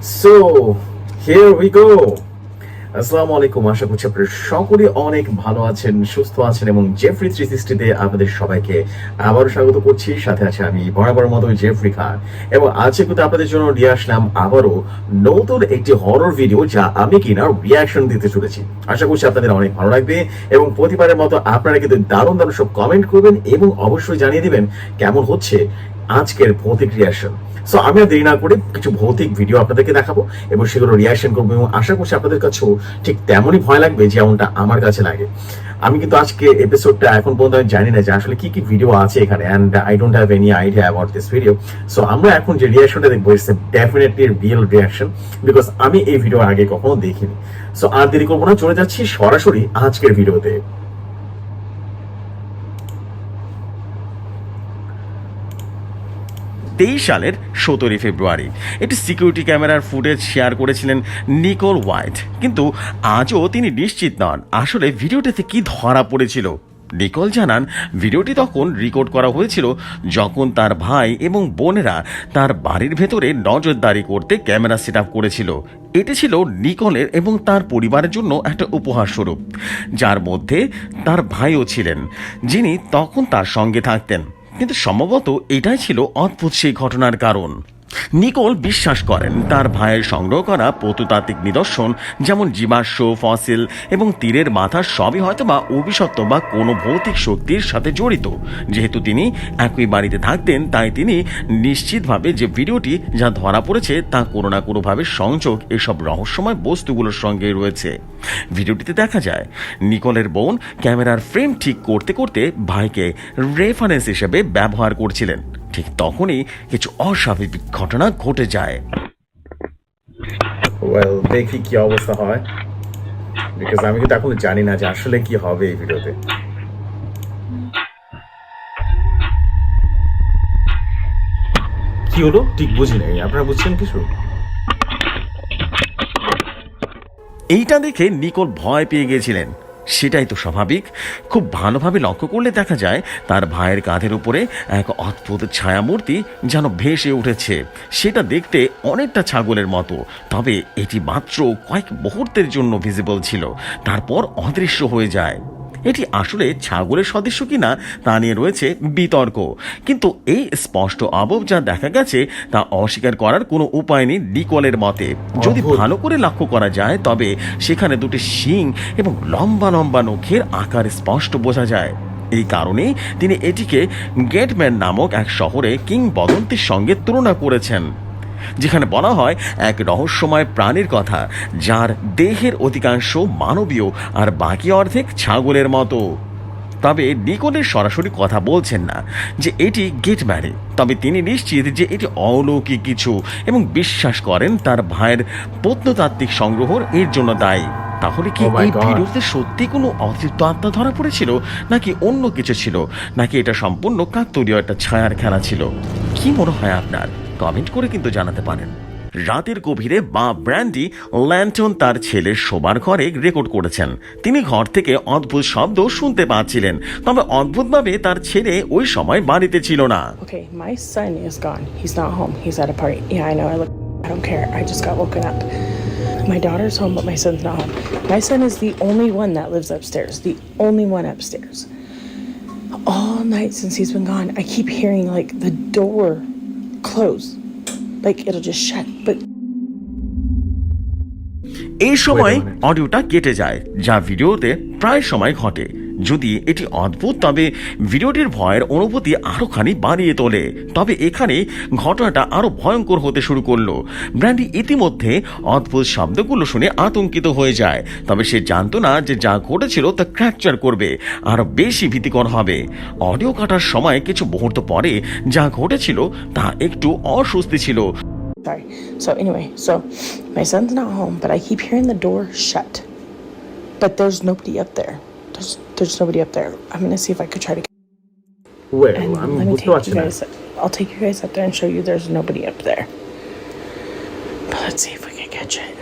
So, here we go. আসসালামু আলাইকুম আশা করছি আপনারা সকলে অনেক ভালো আছেন সুস্থ আছেন এবং জেফ্রি থ্রি সিক্সটিতে আপনাদের সবাইকে আবারও স্বাগত করছি। সাথে আছে আমি বরাবর মতো জেফ্রি খান। এবং আজকে কিন্তু আপনাদের জন্য নিয়ে আসলাম আবারও নতুন একটি হরর ভিডিও যা আমি কিনা রিয়াকশন দিতে চলেছি। আশা করছি আপনাদের অনেক ভালো লাগবে এবং প্রতিবারের মতো আপনারা কিন্তু দারুণ দারুণ সব কমেন্ট করবেন এবং অবশ্যই জানিয়ে দিবেন কেমন হচ্ছে আজকের ভৌতিক রিয়াকশন সো আমি দেরি না করে কিছু ভৌতিক ভিডিও আপনাদেরকে দেখাবো এবং সেগুলো রিয়াকশন করব এবং আশা করছি আপনাদের কাছেও ঠিক তেমনই ভয় লাগবে যেমনটা আমার কাছে লাগে। আমি কিন্তু আজকে এপিসোডটা এখন পর্যন্ত আমি জানি না যে আসলে কি কি ভিডিও আছে এখানে and I don't have any idea about this video so আমরা এখন যে রিয়াকশনটা দেখব it's definitely real reaction because আমি এই ভিডিও আগে কখনো দেখিনি। সো আর দেরি করব না, চলে যাচ্ছি সরাসরি আজকের ভিডিওতে সালের সতেরোই ফেব্রুয়ারি। এটি সিকিউরিটি ক্যামেরার ফুটেজ শেয়ার করেছিলেন নিকোল হোয়াইট কিন্তু আজও তিনি নিশ্চিত নন, আসলে ভিডিওটিতে কি ধরা পড়েছিল। নিকল জানান, ভিডিওটি তখন রেকর্ড করা হয়েছিল যখন তার ভাই এবং বোনেরা তার বাড়ির ভেতরে নজরদারি করতে ক্যামেরা সেট করেছিল। এটি ছিল নিকলের এবং তার পরিবারের জন্য একটা উপহার স্বরূপ, যার মধ্যে তার ভাইও ছিলেন, যিনি তখন তার সঙ্গে থাকতেন। কিন্তু সম্ভবত এটাই ছিল অদ্ভুত সেই ঘটনার কারণ। নিকোল বিশ্বাস করেন, তার ভাইয়ের সংগ্রহ করা প্রত্নতাত্ত্বিক নিদর্শন, যেমন জীবাশ্ম, ফসিল এবং তীরের মাথা সবই হয়তো বা অভিশপ্ত বা কোনো ভৌতিক শক্তির সাথে জড়িত। যেহেতু তিনি একই বাড়িতে থাকতেন, তাই তিনি নিশ্চিতভাবে যে ভিডিওটি যা ধরা পড়েছে তা কোনো না কোনোভাবে সংযোগ এসব রহস্যময় বস্তুগুলোর সঙ্গে রয়েছে। ভিডিওটিতে দেখা যায়, নিকলের বোন ক্যামেরার ফ্রেম ঠিক করতে করতে ভাইকে রেফারেন্স হিসেবে ব্যবহার করছিলেন। ঠিক তখনই কিছু অস্বাভাবিক ঘটনা ঘটে যায়। ওয়েল দেখি কি অবস্থা হয়। বিকজ আমি কিন্তু এখন জানি না যে আসলে কি হবে এই ভিডিওতে। কি হলো? ঠিক বুঝি নাই। আপনারা বুঝছেন কিছু? এইটা দেখে নিকোল ভয় পেয়ে গেছিলেন সেটাই তো স্বাভাবিক। খুব ভালোভাবে লক্ষ্য করলে দেখা যায়, তার ভাইয়ের কাঁধের উপরে এক অদ্ভুত ছায়ামূর্তি যেন ভেসে উঠেছে। সেটা দেখতে অনেকটা ছাগলের মতো, তবে এটি মাত্র কয়েক মুহূর্তের জন্য ভিজিবল ছিল। তারপর অদৃশ্য হয়ে যায়। এটি আসলে ছাগলের সদৃশ্য কিনা তা নিয়ে রয়েছে বিতর্ক। কিন্তু এই স্পষ্ট আবব যা দেখা গেছে তা অস্বীকার করার কোনো উপায় নেই ডিকলের মতে। যদি ভালো করে লক্ষ্য করা যায় তবে সেখানে দুটি শিং এবং লম্বা লম্বা নখের আকার স্পষ্ট বোঝা যায়। এই কারণে তিনি এটিকে গেটম্যান নামক এক শহরে কিংবদন্তির সঙ্গে তুলনা করেছেন। যেখানে বলা হয় এক রহস্যময় প্রাণীর কথা যার দেহের অধিকাংশ মানবীয় আর বাকি অর্ধেক ছাগলের মতো। তবে নিকোলের সরাসরি কথা বলছেন না যে এটি গেট ম্যারে তবে তিনি নিশ্চিত যে এটি অলৌকিক কিছু এবং বিশ্বাস করেন তার ভাইয়ের প্রত্নতাত্ত্বিক সংগ্রহ এর জন্য দায়ী। তাহলে কি Oh এই ভিডিওতে সত্যি কোনো অতৃপ্ত আত্মা ধরা পড়েছিল নাকি অন্য কিছু ছিল নাকি এটা সম্পূর্ণ কাকতলীয় একটা ছায়ার খেলা ছিল? কি মনে হয় আপনার? কমেন্ট করে কিন্তু জানাতে পারেন। রাতের গভীরে বা ব্র্যান্ডি ল্যান্টন তার ছেলের শোবার ঘরে রেকর্ড করেছেন। তিনি ঘর থেকে অদ্ভুত শব্দ শুনতে পাচ্ছিলেন, তবে অদ্ভুতভাবে তার ছেলে ওই সময় বাড়িতে ছিল না। Okay my son is gone his not home his at a party yeah I know I look I don't care I just got woken up my daughter is home but my son is only one that night since his been gone I keep hearing like the door close. Like it'll just shut but এই সময় অডিওটা কেটে যায় যা ভিডিওতে প্রায় সময় ঘটে। যদি এটি অদ্ভুত তবে ভিডিওটির ভয়ের অনুভূতি আরও খানি বাড়িয়ে তোলে তবে এখানে ঘটনাটা আরও ভয়ঙ্কর হতে শুরু করল ব্র্যান্ডি ইতিমধ্যে অদ্ভুত শব্দগুলো শুনে আতঙ্কিত হয়ে যায় তবে সে জানতো না যে যা ঘটেছিল তা ক্র্যাকচার করবে আরও বেশি ভীতিকর হবে অডিও কাটার সময় কিছু মুহূর্ত পরে যা ঘটেছিল তা একটু অস্বস্তি ছিল sorry. So anyway, so my son's not home, but I keep hearing the door shut. But there's nobody up there. There's there's nobody up there. I'm gonna see if I could try to. Get Where? And I'm let me take you guys. That. I'll take you guys up there and show you there's nobody up there. But let's see if we can catch it.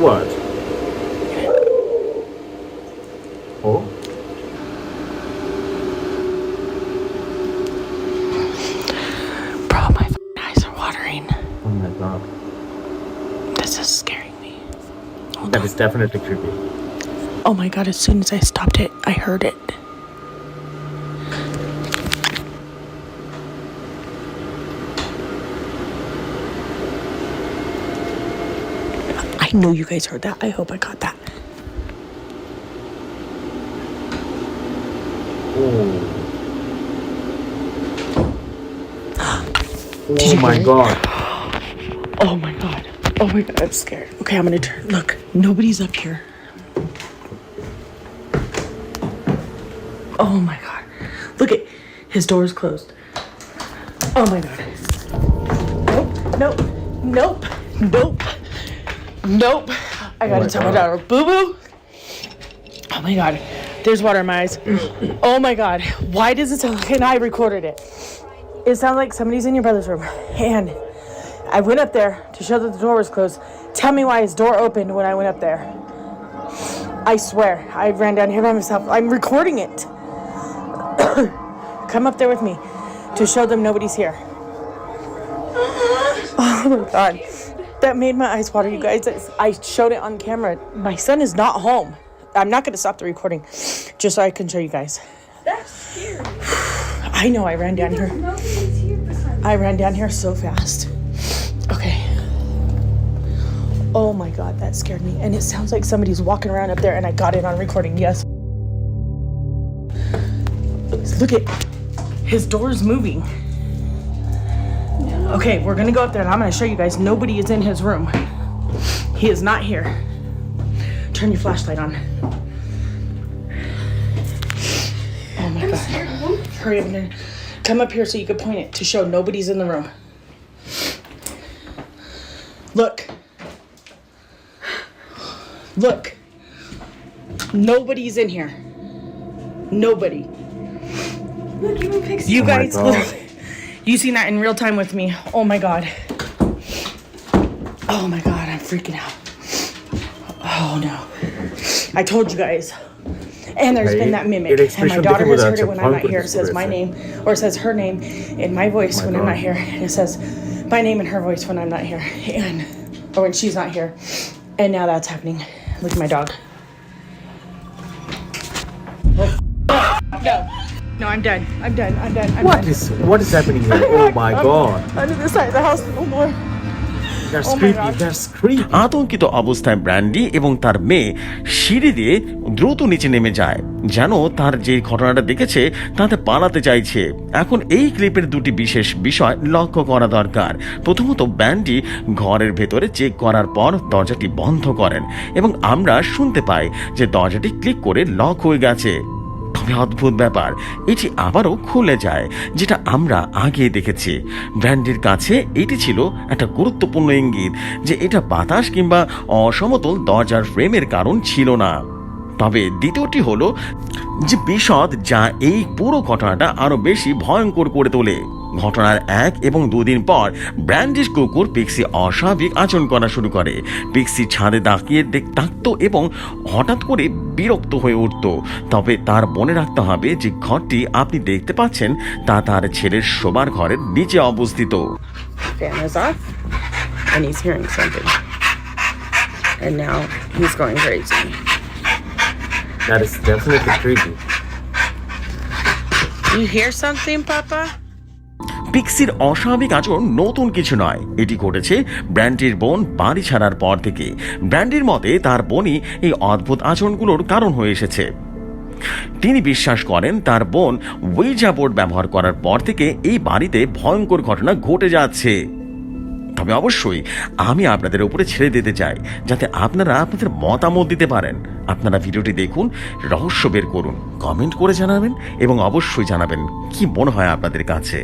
What? Definitely creepy. Oh my god, as soon as I stopped it, I heard it. I know you guys heard that. I hope I got that. Oh. Did oh you my hear it? god. Oh my god. Oh my god, I'm scared. Okay, I'm gonna turn. Look, nobody's up here. Oh my god. Look at his door is closed. Oh my god. Nope, nope, nope, nope, nope. I gotta oh my tell my daughter, boo boo. Oh my god. There's water in my eyes. Oh my god. Why does it sound like and I recorded it? It sounds like somebody's in your brother's room. And I went up there to show that the door was closed. Tell me why his door opened when I went up there. I swear, I ran down here by myself. I'm recording it. Come up there with me to show them nobody's here. Uh-huh. Oh my god. That made my eyes water, you guys. I showed it on camera. My son is not home. I'm not going to stop the recording just so I can show you guys. That's scary. I know I ran down here. Here. I ran down here so fast. Okay. Oh my god, that scared me. And it sounds like somebody's walking around up there, and I got it on recording. Yes. Look at his door's moving. Okay, we're gonna go up there and I'm gonna show you guys nobody is in his room. He is not here. Turn your flashlight on. Oh my god. Hurry up and come up here so you can point it to show nobody's in the room. Look. Look, nobody's in here. Nobody. Look, you pixie. You Oh guys, look. You seen that in real time with me. Oh my god. Oh my god, I'm freaking out. Oh no. I told you guys. And there's Hey, been that mimic. And my daughter has heard it when I'm not here. It says my name, or it says her name in my voice My when I'm not here. And it says my name in her voice when I'm not here. And, or when she's not here. And now that's happening. Look at my dog. Oh, no. No, I'm done. I'm done. I'm done. I'm What done. is what is happening here? Oh my god. I'm god. Under this side of the house no more. আতঙ্কিত অবস্থায় brandy এবং তার মেয়ে সিঁড়ি দিয়ে দ্রুত নিচে নেমে যায়। যেন তার যে ঘটনাটা দেখেছে তাতে পালাতে চাইছে। এখন এই ক্লিপের দুটি বিশেষ বিষয় লক্ষ্য করা দরকার। প্রথমত ব্যান্ডি ঘরের ভেতরে চেক করার পর দরজাটি বন্ধ করেন এবং আমরা শুনতে পাই যে দরজাটি ক্লিক করে লক হয়ে গেছে। অদ্ভুত ব্যাপার। এটি আবারও খুলে যায়, যেটা আমরা আগে দেখেছি। ব্র্যান্ডির কাছে এটি ছিল একটা গুরুত্বপূর্ণ ইঙ্গিত যে এটা বাতাস কিংবা অসমতল দরজার ফ্রেমের কারণ ছিল না। তবে দ্বিতীয়টি হলো যে বিশদ যা এই পুরো ঘটনাটা আরও বেশি ভয়ঙ্কর করে তোলে ঘটনার এক এবং দুদিন পর ব্র্যান্ডিস কুকুর পিক্সি অস্বাভাবিক আচরণ করা শুরু করে পিক্সি ছাদে তাকিয়ে দেখ, তাকতো এবং হঠাৎ করে বিরক্ত হয়ে উঠত তবে তার মনে রাখতে হবে যে ঘরটি আপনি দেখতে পাচ্ছেন, তা তার ছেলের শোবার ঘরের নিচে অবস্থিত and he's hearing something. And now he's going crazy. That is definitely creepy. You hear something, Papa? পিক্সির অস্বাভাবিক আচরণ নতুন কিছু নয় এটি ঘটেছে ব্র্যান্ডির বোন বাড়ি ছাড়ার পর থেকে ব্র্যান্ডির মতে তার বোনই এই অদ্ভুত আচরণগুলোর কারণ হয়ে এসেছে তিনি বিশ্বাস করেন তার বোন ওয়েজা বোর্ড ব্যবহার করার পর থেকে এই বাড়িতে ভয়ঙ্কর ঘটনা ঘটে যাচ্ছে তবে অবশ্যই আমি আপনাদের উপরে ছেড়ে দিতে চাই, যাতে আপনারা আপনাদের মতামত দিতে পারেন। আপনারা ভিডিওটি দেখুন, রহস্য বের করুন, কমেন্ট করে জানাবেন এবং অবশ্যই জানাবেন কি মনে হয় আপনাদের কাছে।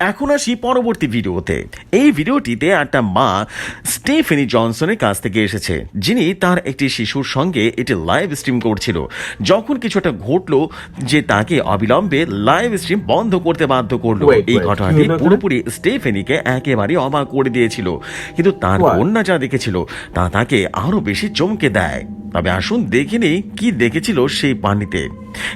এখন আসি পরবর্তী ভিডিওতে। এই ভিডিওটিতে একটা মা স্টেফেনি জনসনের কাছ থেকে এসেছে যিনি তার একটি শিশুর সঙ্গে এটি লাইভ স্ট্রিম করছিল। যখন কিছুটা ঘটলো যে তাকে অবিলম্বে লাইভ স্ট্রিম বন্ধ করতে বাধ্য করল। এই ঘটনাটি? পুরোপুরি স্টেফেনিকে একেবারে অবাক করে দিয়েছিল। কিন্তু তার কন্যা যা দেখেছিল তা তাকে আরও বেশি চমকে দেয়। তবে আসুন দেখে নেই কি দেখেছিল সেই পানিতে।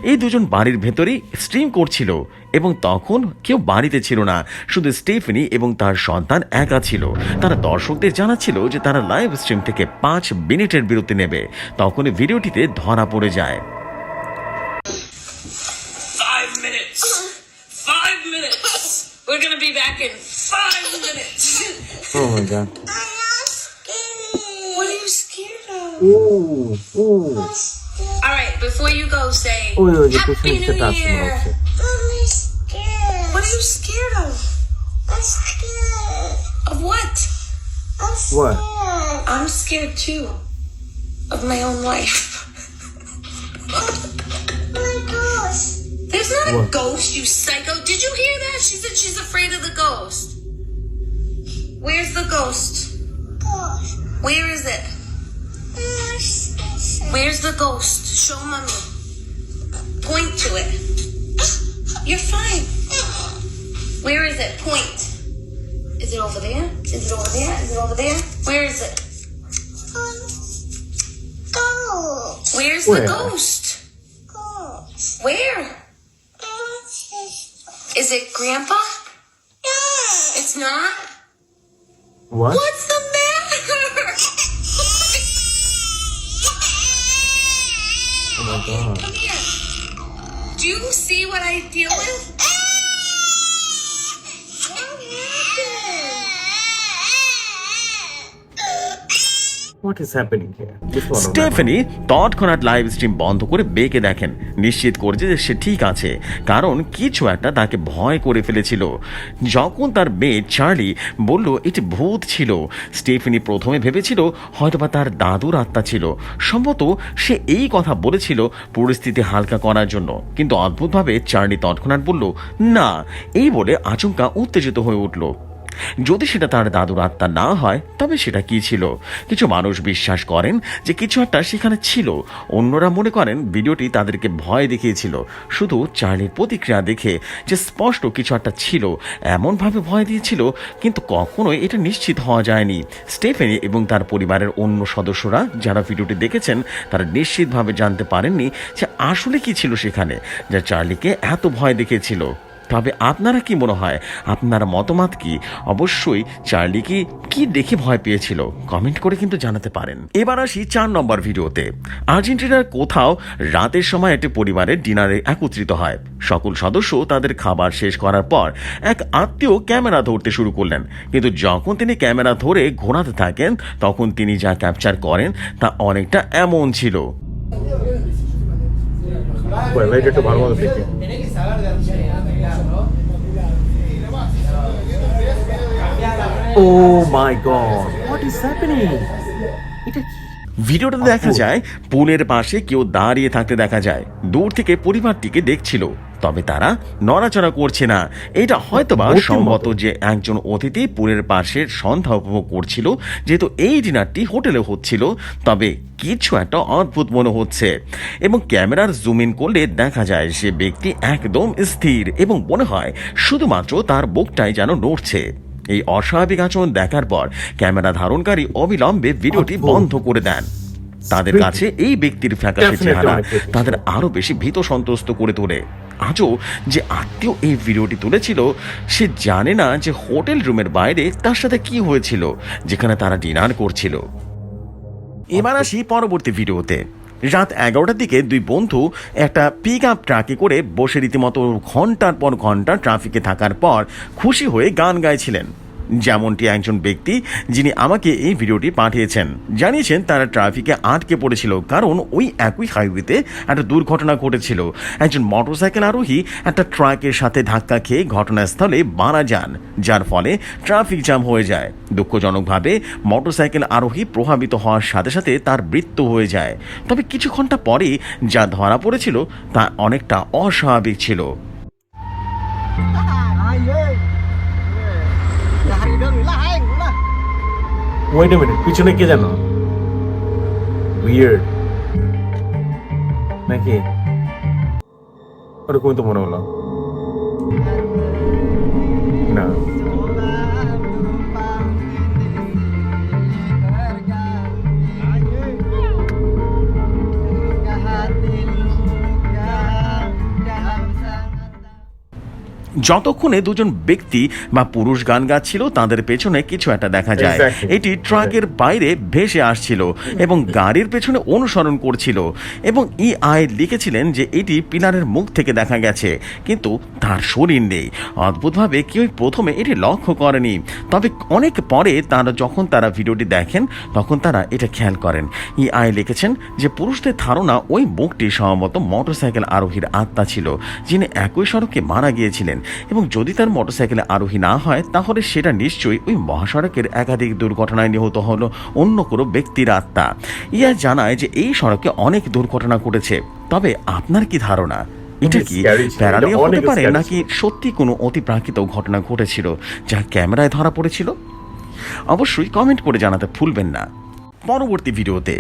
এই দুজন বাড়ির ভেতরেই স্ট্রিম করছিল এবং তখন কেউ বাড়িতে ছিল না। না শুধু স্টেফেনি এবং তার সন্তান একা ছিল তারা দর্শকদের জানাচ্ছিল যে তারা লাইভ স্ট্রিম থেকে পাঁচ মিনিটের বিরতি নেবে তখনই ভিডিওটিতে ধরা পড়ে যায়. We're gonna be back in five minutes. Oh my god. what are you scared of? Ooh, ooh. All right, before you go, say Happy New মনে Year. What are you scared What? I'm scared too. Of my own life. There's not a ghost, you psycho. Did you hear that? She said she's afraid of the ghost. Where's the ghost? Where is it? Where's the ghost? Show mommy. Point to it. You're fine. Where is it? Point. Is it over there? Is it over there? Is it over there? Where is it? Ghost. Where's Where? the ghost? Ghost. Where? Is it Grandpa? No. It's not? What? What's the matter? Oh my god. Come here. Do you see what I deal with? না। Stephanie তৎক্ষণাৎ live stream বন্ধ করে বেঁকে দেখেন, নিশ্চিত করছে যে সে ঠিক আছে, কারণ কিছু একটা তাকে ভয় করে ফেলেছিল। যখন তার মেয়ে চার্লি বলল, এটি ভূত ছিল। স্টেফেনি প্রথমে ভেবেছিল হয়তোবা তার দাদুর আত্মা ছিল। সম্ভবত সে এই কথা বলেছিল পরিস্থিতি হালকা করার জন্য। কিন্তু অদ্ভুতভাবে চার্লি তৎক্ষণাৎ বলল, না। এই বলে আচমকা উত্তেজিত হয়ে উঠল। যদি সেটা তার দাদুর আত্মা না হয়, তবে সেটা কি ছিল? কিছু মানুষ বিশ্বাস করেন যে কিছু একটা সেখানে ছিল। অন্যরা মনে করেন ভিডিওটি তাদেরকে ভয় দেখিয়েছিল। শুধু চার্লির প্রতিক্রিয়া দেখে যে স্পষ্ট কিছু একটা ছিল, এমনভাবে ভয় দিয়েছিল, কিন্তু কখনোই এটা নিশ্চিত হওয়া যায়নি। স্টেফেনি এবং তার পরিবারের অন্য সদস্যরা যারা ভিডিওটি দেখেছেন, তারা নিশ্চিতভাবে জানতে পারেননি যে আসলে কি ছিল সেখানে, যা চার্লিকে এত ভয় দেখিয়েছিল। তবে আপনারা কি মনে হয়, আপনার মতামত কি? অবশ্যই চার্লি কি কি দেখে ভয় পেয়েছিল? কমেন্ট করে কিন্তু জানাতে পারেন। এবার আসি চার নম্বর ভিডিওতে। আর্জেন্টিনার কোথাও রাতের সময় একটি পরিবারের ডিনারে একত্রিত হয়। সকল সদস্য তাদের খাবার শেষ করার পর এক আত্মীয় ক্যামেরা ধরতে শুরু করলেন। কিন্তু যখন তিনি ক্যামেরা ধরে ঘোরাতে থাকেন, তখন তিনি যা ক্যাপচার করেন, তা অনেকটা এমন ছিল। Well, লাইট একটু ভালো মতো দেখি Oh my god. What is happening? এটা কি? ভিডিওটাতে দেখা যায় পুলের পাশে কেউ দাঁড়িয়ে থাকতে দেখা যায় দূর থেকে পরিবারটিকে দেখছিল তবে তারা নড়াচড়া করছে না। এটা হয়তোবা মূর্তির মতো। সম্ভবত যে একজন অতিথি পুরের পাশের সন্ধ্যা উপভোগ করছিল যেহেতু এই ডিনারটি হোটেলে হচ্ছিল তবে কিছু একটা অদ্ভুত মনে হচ্ছে। এবং ক্যামেরার জুম ইন করলে দেখা যায় সে ব্যক্তি একদম স্থির এবং মনে হয় শুধুমাত্র তার বুকটাই যেন নড়ছে। এই অস্বাভাবিক আচরণ দেখার পর ক্যামেরা ধারণকারী অবিলম্বে ভিডিওটি বন্ধ করে দেন। তাদের কাছে এই ব্যক্তির ফ্যাকাশে চেহারা তাদের আরও বেশি ভীত সন্ত্রস্ত করে তোলে। আজও যে আত্মীয় এই ভিডিওটি তুলেছিল সে জানে না যে হোটেল রুমের বাইরে তার সাথে কি হয়েছিল যেখানে তারা ডিনার করছিল। এবার আসি পরবর্তী ভিডিওতে। রাত এগারোটার দিকে দুই বন্ধু একটা পিক আপ ট্রাকে করে বসে রীতিমতো ঘণ্টার পর ঘণ্টা ট্রাফিকে থাকার পর খুশি হয়ে গান গাইছিলেন। যেমনটি একজন ব্যক্তি যিনি আমাকে এই ভিডিওটি পাঠিয়েছেন। জানিয়েছেন তারা ট্রাফিকে আটকে পড়েছিল কারণ ওই একই হাইওয়েতে একটা দুর্ঘটনা ঘটেছিল। একজন মোটরসাইকেল আরোহী একটা ট্রাকের সাথে ধাক্কা খেয়ে ঘটনাস্থলে মারা যান, যার ফলে ট্রাফিক জ্যাম হয়ে যায়। দুঃখজনকভাবে মোটরসাইকেল আরোহী প্রভাবিত হওয়ার সাথে সাথে তার মৃত্যু হয়ে যায়। তবে কিছু ঘণ্টা পরে যা ধরা পড়েছিল তা অনেকটা অস্বাভাবিক ছিল। Wait এ মিনিট পিছনে কে জানো? উইয়ার্ড নাকি? ওরকমই তো মনে হলো। যতক্ষণে দুজন ব্যক্তি বা পুরুষ গান গাচ্ছিল তাদের পেছনে কিছু একটা দেখা যায়। এটি ট্রাকের বাইরে ভেসে আসছিল এবং গাড়ির পেছনে অনুসরণ করছিল এবং ই আই লিখেছিলেন যে এটি পিলারের মুখ থেকে দেখা গেছে কিন্তু তার শরীর নেই। অদ্ভুতভাবে কেউ প্রথমে এটি লক্ষ্য করেনি। তবে অনেক পরে তারা যখন তারা ভিডিওটি দেখেন তখন তারা এটা খেয়াল করেন। ই আই লিখেছেন যে পুরুষদের ধারণা ওই মুখটি সম্ভবত মোটরসাইকেল আরোহীর আত্মা ছিল যিনি একই সড়কে মারা গিয়েছিলেন। এবং যদি তার মোটরসাইকেলে আরোহী না হয় তাহলে সেটা নিশ্চয়ই ওই মহাসড়কের একাধিক দুর্ঘটনায় নিহত হলো অন্য কোনো ব্যক্তির আত্মা। ইয়া জানায় যে এই সড়কে অনেক দুর্ঘটনা ঘটেছে। তবে আপনার কি ধারণা? এটা কি প্যারালিয়া হতে অনেক পারে নাকি সত্যি কোনো অতিপ্রাকৃত ঘটনা ঘটেছিল যা ক্যামেরায় ধরা পড়েছিল? অবশ্যই কমেন্ট করে জানাতে ভুলবেন না। পরবর্তী ভিডিওতে।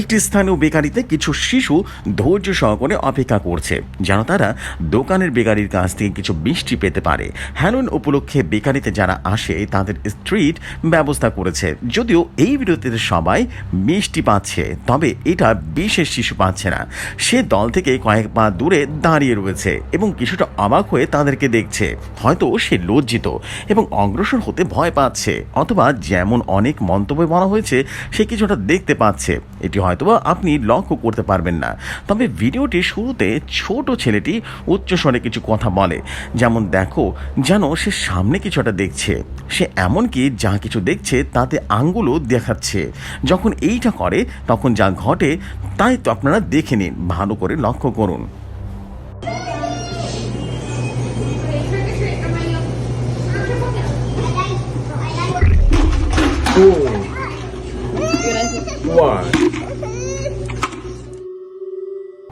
একটি স্থানীয় বেকারিতে কিছু শিশু ধৈর্য সহকারে অপেক্ষা করছে, যেন তারা দোকানের বেকারির কাছ থেকে কিছু মিষ্টি পেতে পারে। হ্যালোইন উপলক্ষে বেকারিতে যারা আসে, তাদের স্ট্রিট ব্যবস্থা করেছে। যদিও এই ভিডিওতে সবাই মিষ্টি পাচ্ছে, তবে এটা বিশেষ শিশু পাচ্ছে না। সে দল থেকে কয়েক পা দূরে দাঁড়িয়ে রয়েছে এবং কিছুটা অবাক হয়ে তাদেরকে দেখছে। হয়তো সে লজ্জিত এবং অগ্রসর হতে ভয় পাচ্ছে, অথবা যেমন অনেক মন্তব্যে বলা হয়েছে, সে কিছুটা দেখতে পাচ্ছে এটি হয়তোবা আপনি লক্ষ্য করতে পারবেন না তবে ভিডিওটি শুরুতে ছোট ছেলেটি উচ্চস্বরে কিছু কথা বলে যেমন দেখো যেন সে সামনে কিছু একটা দেখছে সে এমনকি যা কিছু দেখছে তাতে আঙ্গুলও দেখাচ্ছে যখন এইটা করে তখন যা ঘটে তাই তো আপনারা দেখে নিন ভালো করে লক্ষ্য করুন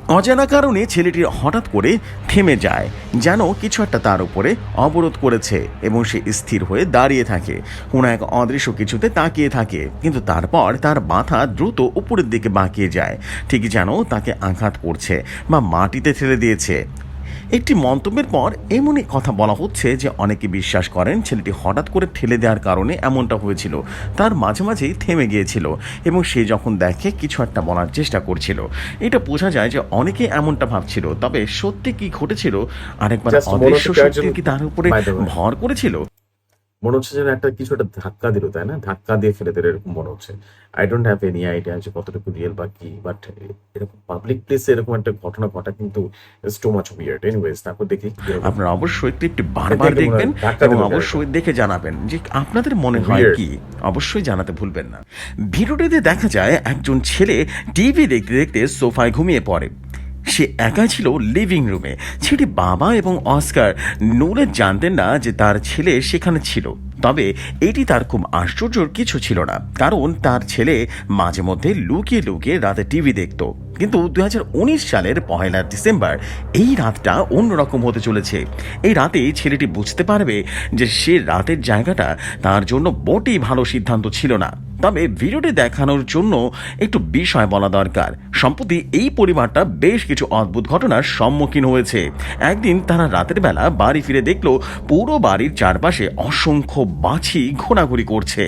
অজানা কারণে ছেলেটি হঠাৎ করে থেমে যায়, যেন কিছু একটা তার উপরে অবরোধ করেছে এবং সে স্থির হয়ে দাঁড়িয়ে থাকে। কোনো এক অদৃশ্য কিছুতে তাকিয়ে থাকে, কিন্তু তারপর তার মাথা দ্রুত উপরের দিকে বাঁকিয়ে যায়। ঠিক যেন তাকে আঘাত করছে বা মাটিতে ঠেলে দিয়েছে। একটি মন্তব্যের পর এমনই কথা বলা হচ্ছে যে অনেকে বিশ্বাস করেন ছেলেটি হঠাৎ করে ঠেলে দেওয়ার কারণে এমনটা হয়েছিল। তার মাঝে মাঝেই থেমে গিয়েছিল এবং সে যখন দেখে কিছু একটা বলার চেষ্টা করছিল। এটা বোঝা যায় যে অনেকে এমনটা ভাবছিল তবে সত্যি কি ঘটেছিল? আরেকবার অদৃশ্য সত্যি শক্তি কি তার উপরে. ভর করেছিল? মনে হচ্ছে যেন একটা কিছু একটা ধাক্কা দিল তাই না? ধাক্কা দিয়ে ফেলে দিল এরকম মনে হচ্ছে। I don't have any idea যে কতটুকু রিয়েল বা কি বাট এরকম পাবলিক প্লেসে এরকম একটা ঘটনা ঘটা কিন্তু it's too much weird anyways তারপর দেখি আপনারা অবশ্যই একটু বারবার দেখে দেখবেন এবং অবশ্যই দেখে জানাবেন যে আপনাদের মনে হয় কি? অবশ্যই জানাতে ভুলবেন না। ভিডিওটিতে দেখা যায় একজন ছেলে টিভি দেখতে দেখতে সোফায় ঘুমিয়ে পড়ে। সে একা ছিল লিভিং রুমে ছেলেটি বাবা এবং অস্কার নূরে জানতেন না যে তার ছেলে সেখানে ছিল। তবে এটি তার খুব আশ্চর্যর কিছু ছিল না, কারণ তার ছেলে মাঝে মধ্যে লুকিয়ে লুকিয়ে রাতে টিভি দেখত। কিন্তু দুই হাজার উনিশ সালের পহেলা ডিসেম্বর, এই রাতটা অন্যরকম হতে চলেছে। এই রাতে ছেলেটি বুঝতে পারবে যে সে রাতের জায়গাটা তার জন্য মোটেই ভালো সিদ্ধান্ত ছিল না। তবে ভিডিওটি দেখানোর জন্য একটু বিষয় বলা দরকার। সম্প্রতি এই পরিবারটা বেশ কিছু অদ্ভুত ঘটনার সম্মুখীন হয়েছে। একদিন তারা রাতের বেলা বাড়ি ফিরে দেখল পুরো বাড়ির চারপাশে অসংখ্য বাছি ঘোরাঘুরি করছে।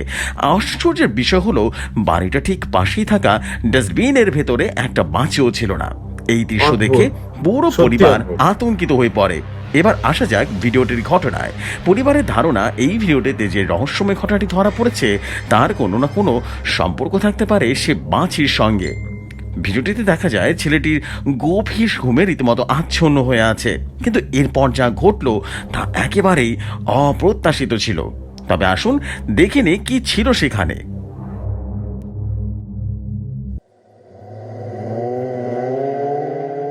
আশ্চর্যের বিষয় হলো বাড়িটা ঠিক পাশেই থাকা ডাস্টবিনের ভেতরে একটা বাঁচিও ছিল না। এই দৃশ্য দেখে পুরো পরিবার আতঙ্কিত হয়ে পড়ে। এবার আসা যাক ভিডিওটির ঘটনায়। পরিবারের ধারণা, এই ভিডিওটিতে যে রহস্যময় ঘটনাটি ধরা পড়েছে, তার কোনো না কোনো সম্পর্ক থাকতে পারে সে বাঁচির সঙ্গে। ভিডিওটিতে দেখা যায়, ছেলেটির গভীর ঘুমে রীতিমতো আচ্ছন্ন হয়ে আছে। কিন্তু এরপর যা ঘটলো, তা একেবারেই অপ্রত্যাশিত ছিল। তবে আসুন দেখে নে কি ছিল সেখানে।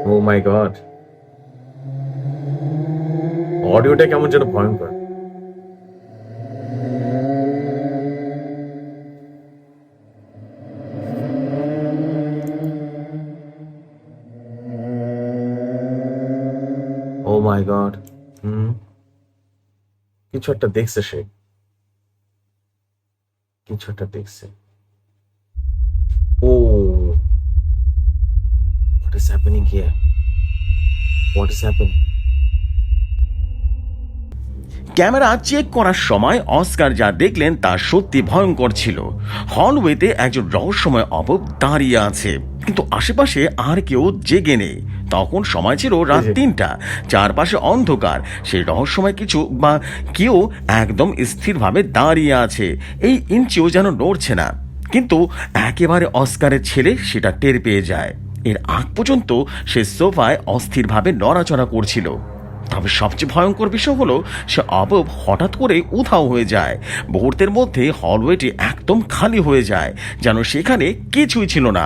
ও মাই গড অডিওটা কেমন যেন ভয়ঙ্কর। Oh my god hmm. কিছু একটা দেখছে সে। কিছু একটা দেখছে। ও what is happening here what is happening camera check করার সময় অস্কার যা দেখলেন তা সত্যি ভয়ঙ্কর ছিল। হলওয়েতে একজন রহস্যময় অবব দাঁড়িয়ে আছে। কিন্তু আশেপাশে আর কেউ জেগে নেই। তখন সময় ছিল রাত তিনটা। চারপাশে অন্ধকার। সেই রহস্যময় কিছু বা কেউ একদম স্থিরভাবে দাঁড়িয়ে আছে। এই ইঞ্চিও যেন নড়ছে না। কিন্তু একেবারে অস্কারের ছেলে সেটা টের পেয়ে যায়। এর আগ পর্যন্ত সে সোফায় অস্থিরভাবে নড়াচড়া করছিল। তবে সবচেয়ে ভয়ঙ্কর বিষয় হলো, সে অবব হঠাৎ করে উধাও হয়ে যায়। মুহূর্তের মধ্যে হলওয়েটি একদম খালি হয়ে যায়, যেন সেখানে কিছুই ছিল না।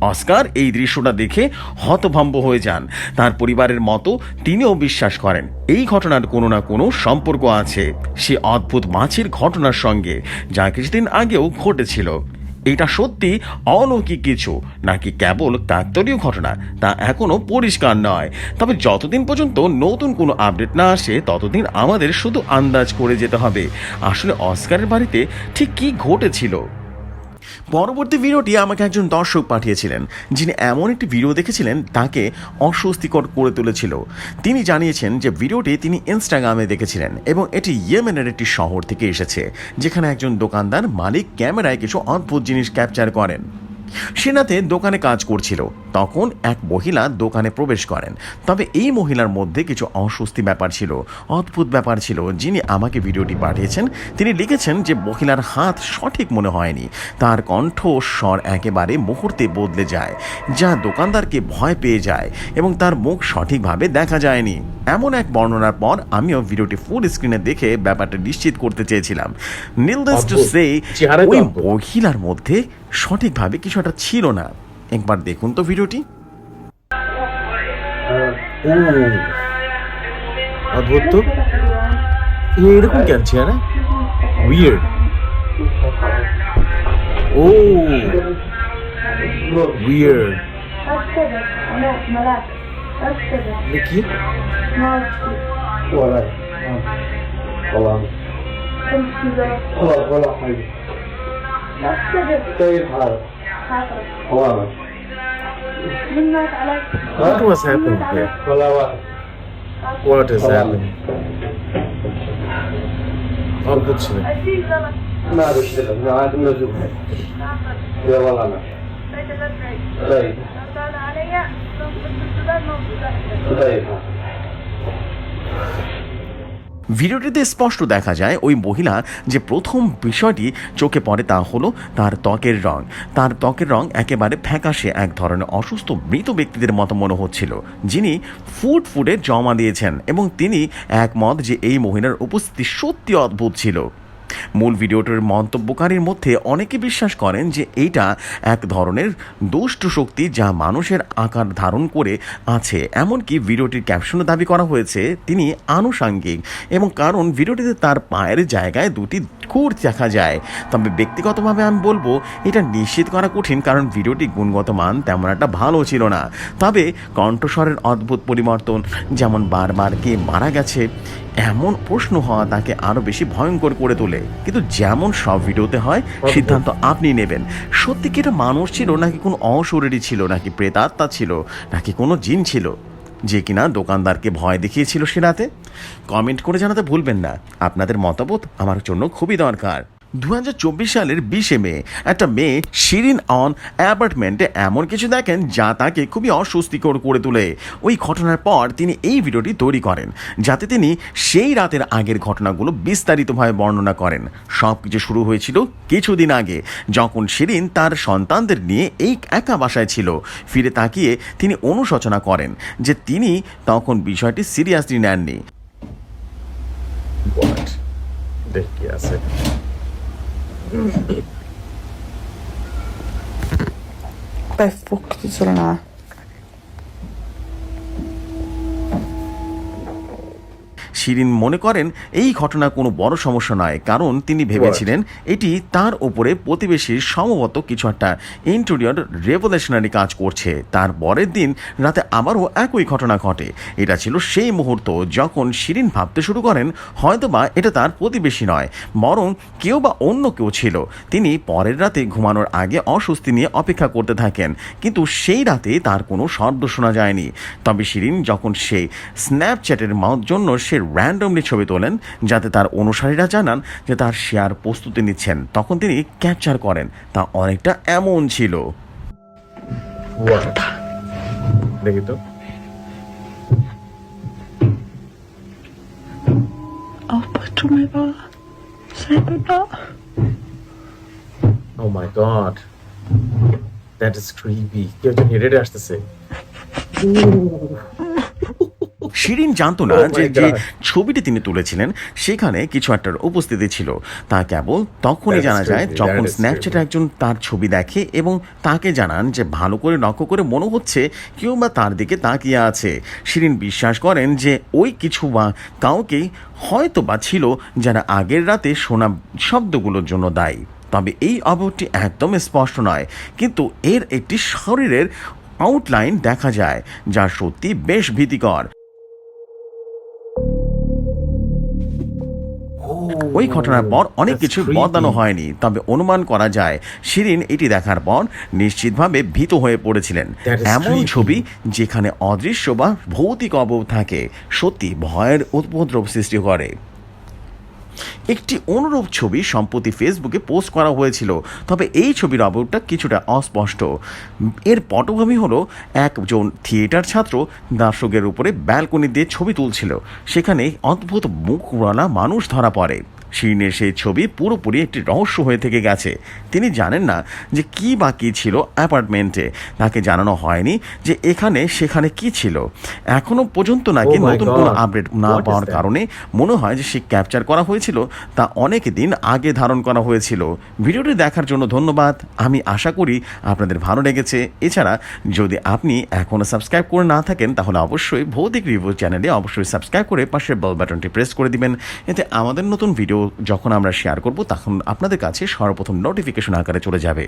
অস্কার এই দৃশ্যটা দেখে হতভম্ব হয়ে যান। তার পরিবারের মতো তিনিও বিশ্বাস করেন, এই ঘটনার কোনো না কোনো সম্পর্ক আছে। সে অদ্ভুত মাছের ঘটনার সঙ্গে, যা কিছুদিন আগেও ঘটেছিল। এটা সত্যি অলৌকিক কিছু, নাকি কেবল কাকতলীয় ঘটনা, তা এখনও পরিষ্কার নয়। তবে যতদিন পর্যন্ত নতুন কোনো আপডেট না আসে, ততদিন আমাদের শুধু আন্দাজ করে যেতে হবে। আসলে অস্কারের বাড়িতে ঠিক কি ঘটেছিল? পরবর্তী ভিডিওটি আমাকে একজন দর্শক পাঠিয়েছিলেন, যিনি এমন একটি ভিডিও দেখেছিলেন তাকে অস্বস্তিকর করে তুলেছিল। তিনি জানিয়েছেন যে ভিডিওটি তিনি ইনস্টাগ্রামে দেখেছিলেন এবং এটি ইয়েমেনের একটি শহর থেকে এসেছে, যেখানে একজন দোকানদার মালিক ক্যামেরায় কিছু অদ্ভুত জিনিস ক্যাপচার করেন। সেনাতে দোকানে কাজ করছিল। তখন এক মহিলা দোকানে প্রবেশ করেন। তবে এই মহিলার মধ্যে কিছু অস্বস্তি ব্যাপার ছিল অদ্ভুত ব্যাপার ছিল। যিনি আমাকে ভিডিওটি পাঠিয়েছেন তিনি লিখেছেন যে মহিলার হাত সঠিক মনে হয়নি। তার কণ্ঠ স্বর একেবারে মুহূর্তে বদলে যায় যা দোকানদারকে ভয় পেয়ে যায় এবং তার মুখ সঠিকভাবে দেখা যায়নি। এমন এক বর্ণনার পর আমিও ভিডিওটি ফুল স্ক্রিনে দেখে ব্যাপারটা নিশ্চিত করতে চেয়েছিলাম। নীলদাস টু সে ওই মহিলার মধ্যে সঠিকভাবে কিছু কিছুটা ছিল না। একবার দেখুন তো ভিডিওটি। অদ্ভুত তো। এরকম কেন চেহারা উইয়ার্ড ও উইয়ার্ড কি? Olá, olá. Olá, olá, olá. والله أكتبه خلاص ولا حاجة أكتبه كيف حالك؟ حاضر والله منك عليك What was happening here? ولا واحد What is happening? অদ্ভুত ছিল أكيد أنا ما بشتغل ما عاد نزوم يا والله انا بيت الأدري طيب لو كان علي في السودان موجودة طيب ভিডিওটিতে স্পষ্ট দেখা যায় ওই মহিলা যে প্রথম বিষয়টি চোখে পড়ে তা হলো তার ত্বকের রং। তার ত্বকের রং একেবারে ফ্যাকাশে এক ধরনের অসুস্থ মৃত ব্যক্তিদের মতো মনে হচ্ছিল, যিনি ফুড ফুডে জমা দিয়েছেন এবং তিনি একমত যে এই মহিলার উপস্থিতি সত্যি অদ্ভুত ছিল। মূল ভিডিওটির মন্তব্যকারীর মধ্যে অনেকে বিশ্বাস করেন যে এইটা এক ধরনের দুষ্ট শক্তি যা মানুষের আকার ধারণ করে আছে। এমনকি ভিডিওটির ক্যাপশনে দাবি করা হয়েছে, তিনি আনুষাঙ্গিক এবং কারণ ভিডিওটিতে তার পায়ের জায়গায় দুটি খুর দেখা যায়। তবে ব্যক্তিগতভাবে আমি বলব, এটা নিশ্চিত করা কঠিন কারণ ভিডিওটি গুণগত মান তেমন একটা ভালো ছিল না। তবে কণ্ঠস্বরের অদ্ভুত পরিবর্তন, যেমন বারবার কে মারা গেছে এমন প্রশ্ন হওয়া তাকে আরও বেশি ভয়ঙ্কর করে তোলে। কিন্তু যেমন সব ভিডিওতে হয় সিদ্ধান্ত আপনি নেবেন। সত্যি কি এটা মানুষ ছিল নাকি কোনো অশরীরই ছিল নাকি প্রেতাত্মা ছিল নাকি কোনো জিন ছিল যে কিনা দোকানদারকে ভয় দেখিয়েছিল সে রাতে? কমেন্ট করে জানাতে ভুলবেন না। আপনাদের মতামত আমার জন্য খুবই দরকার। দু হাজার চব্বিশ সালের বিশে মে, একটা মেয়ে শিরিন অন অ্যাপার্টমেন্টে এমন কিছু দেখেন যা তাকে খুবই অস্বস্তিকর করে তোলে। ওই ঘটনার পর তিনি এই ভিডিওটি তৈরি করেন, যাতে তিনি সেই রাতের আগের ঘটনাগুলো বিস্তারিতভাবে বর্ণনা করেন। সব কিছু শুরু হয়েছিল কিছুদিন আগে, যখন শিরিন তার সন্তানদের নিয়ে এই একা বাসায় ছিল। ফিরে তাকিয়ে তিনি অনুশোচনা করেন যে তিনি তখন বিষয়টি সিরিয়াসলি নেননি? দেখি কি আছে? Beh, fuck, ti sono una... Shirin মনে করেন এই ঘটনা কোনো বড় সমস্যা নয় কারণ তিনি ভেবেছিলেন এটি তার উপরে প্রতিবেশীর সম্ভবত কিছু একটা ইন্টেরিয়র রেভলিউশনারি কাজ করছে। তার পরের দিন রাতে আবারও একই ঘটনা ঘটে। এটা ছিল সেই মুহূর্ত যখন শিরিন ভাবতে শুরু করেন হয়তোবা এটা তার প্রতিবেশী নয় বরং কেউ বা অন্য কেউ ছিল। তিনি পরের রাতে ঘুমানোর আগে অস্বস্তি নিয়ে অপেক্ষা করতে থাকেন কিন্তু সেই রাতে তার কোনো শব্দ শোনা যায়নি। তবে শিরিন যখন সে স্ন্যাপচ্যাটের জন্য সে র্যান্ডমলি ছবি তোলেন যাতে তার অনুসারীরা জানান যে তার শেয়ার প্রস্তুতি নিচ্ছেন। তখন তিনি ক্যাপচার করেন। তা অনেকটা এমন ছিল? দেখি তো। To my god that is creepy কেউ হেঁটে হেঁটে আসতেছে। শিরিন জানতো না যে যে ছবিটি তিনি তুলেছিলেন সেখানে কিছু একটার উপস্থিতি ছিল। তা কেবল তখনই জানা যায় যখন স্ন্যাপচ্যাটে একজন তার ছবি দেখে এবং তাকে জানান যে ভালো করে লক্ষ্য করে মনে হচ্ছে কেউ বা তার দিকে তাকিয়ে আছে। শিরিন বিশ্বাস করেন যে ওই কিছু বা কাউকে হয়তো বা ছিল যারা আগের রাতে শোনা শব্দগুলোর জন্য দায়ী। তবে এই অবরটি একদম স্পষ্ট নয়। কিন্তু এর একটি শরীরের আউটলাইন দেখা যায় যা সত্যি বেশ ভীতিকর। ওই ঘটনার পর অনেক কিছু. বদলানো হয়নি। তবে অনুমান করা যায় শিরিন এটি দেখার পর নিশ্চিতভাবে ভীত হয়ে পড়েছিলেন। এমন ছবি যেখানে অদৃশ্য বা ভৌতিক অবব থাকে সত্যি ভয়ের উপদ্রব সৃষ্টি করে। একটি অনুরূপ ছবি সম্প্রতি ফেসবুকে পোস্ট করা হয়েছিল তবে এই ছবির অবয়বটা কিছুটা অস্পষ্ট। এর পটভূমি হলো একজন থিয়েটার ছাত্র দর্শকের উপরে ব্যালকনি দিয়ে ছবি তুলছিল। সেখানে অদ্ভুত মুখওয়ালা মানুষ ধরা পড়ে। শিরিনের সেই ছবি পুরোপুরি একটি রহস্য হয়ে থেকে গেছে। তিনি জানেন না যে কি বা কী ছিল অ্যাপার্টমেন্টে। তাকে জানানো হয়নি যে এখানে সেখানে কি ছিল। এখনও পর্যন্ত নাকি Oh নতুন কোনো আপডেট না পাওয়ার কারণে মনে হয় যে সে ক্যাপচার করা হয়েছিল তা অনেক দিন আগে ধারণ করা হয়েছিল। ভিডিওটি দেখার জন্য ধন্যবাদ। আমি আশা করি আপনাদের ভালো লেগেছে। এছাড়া যদি আপনি এখনও সাবস্ক্রাইব করে না থাকেন তাহলে অবশ্যই ভৌতিক রিভিউ চ্যানেলে অবশ্যই সাবস্ক্রাইব করে পাশের বেল বাটনটি প্রেস করে দিবেন। এতে আমাদের নতুন ভিডিও যখন আমরা শেয়ার করব, তখন আপনাদের কাছে সর্বপ্রথম নোটিফিকেশন আকারে চলে যাবে।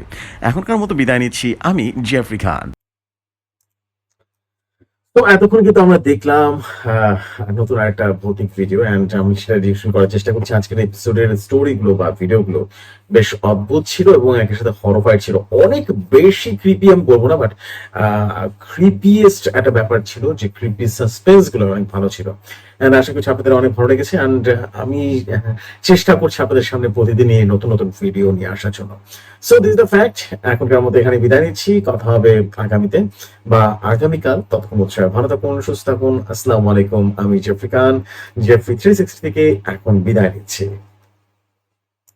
এখনকার মতো বিদায় নিচ্ছি, আমি জেফরি খান তো এতক্ষণ কিন্তু আমরা দেখলাম নতুন একটা ভৌতিক ভিডিও এন্ড আমি সেটা রিভিশন করার চেষ্টা করছি। আজকের এপিসোডের স্টোরি গুলো বা ভিডিও গুলো বেশ অদ্ভুত ছিল এবং একের সাথে হরফাইড ছিল। অনেক বেশি ক্রিপি আমি বলব না বাট ক্রিপিয়েস্ট একটা ব্যাপার ছিল যে ক্রিপি সাসপেন্সগুলো অনেক ভালো ছিল। এন্ড আশা করছি আপনাদের অনেক ভালো লেগেছে। অ্যান্ড আমি চেষ্টা করছি আপনাদের সামনে প্রতিদিনই নতুন নতুন ভিডিও নিয়ে আসার জন্য। সো দিস দ্য ফ্যাক্ট এখনকার মতো এখানে বিদায় নিচ্ছি। কথা হবে আগামীতে বা আগামীকাল। ততক্ষণ হচ্ছে ভালো থাকুন, সুস্থ থাকুন। আসসালামু আলাইকুম। আমি Jeffrey Khan. Jeffrey three sixty থেকে এখন বিদায় নিচ্ছি।